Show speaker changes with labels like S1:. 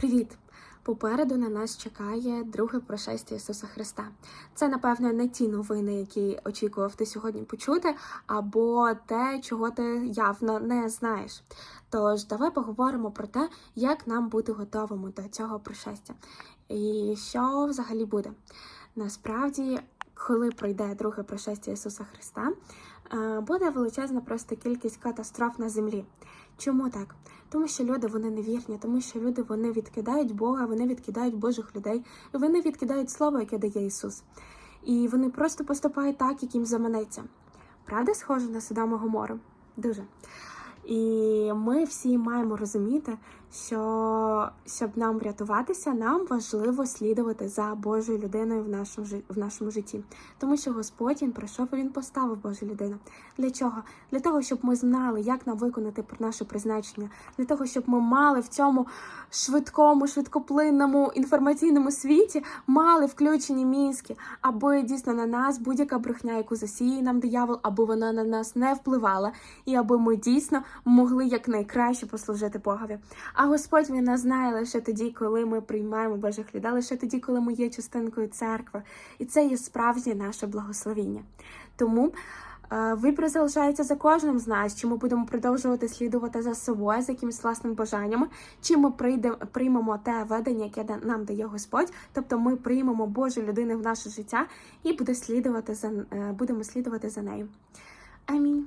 S1: Привіт! Попереду на нас чекає друге пришестя Ісуса Христа. Це, напевно, не ті новини, які очікував ти сьогодні почути, або те, чого ти явно не знаєш. Тож давай поговоримо про те, як нам бути готовими до цього пришестя. І що взагалі буде. Насправді, коли пройде друге пришестя Ісуса Христа, буде величезна просто кількість катастроф на землі. Чому так? Тому що люди вони невірні, тому що люди вони відкидають Бога, вони відкидають Божих людей, вони відкидають слово, яке дає Ісус. І вони просто поступають так, як їм заманеться. Правда, схоже на Содому Гомору? Дуже. І ми всі маємо розуміти, що щоб нам врятуватися, нам важливо слідувати за Божою людиною в нашому в нашому житті, тому що Господь він прийшов і він поставив Божу людину. Для чого? Для того, щоб ми знали, як нам виконати наше призначення, для того, щоб ми мали в цьому швидкому, швидкоплинному інформаційному світі мали включені мізки, аби дійсно на нас будь-яка брехня, яку засіє нам диявол, аби вона на нас не впливала, і аби ми дійсно могли якнайкраще послужити Богові. А Господь він нас знає лише тоді, коли ми приймаємо Божих людей, лише тоді, коли ми є частинкою церкви, і це є справжнє наше благословіння. Тому. Вибір залишається за кожним з нас, чи ми будемо продовжувати слідувати за собою, за якимись власними бажаннями, чи ми прийдемо, приймемо те ведення, яке нам дає Господь, тобто ми приймемо Божу людину в наше життя і буде слідувати за, е, будемо слідувати за нею. Амінь.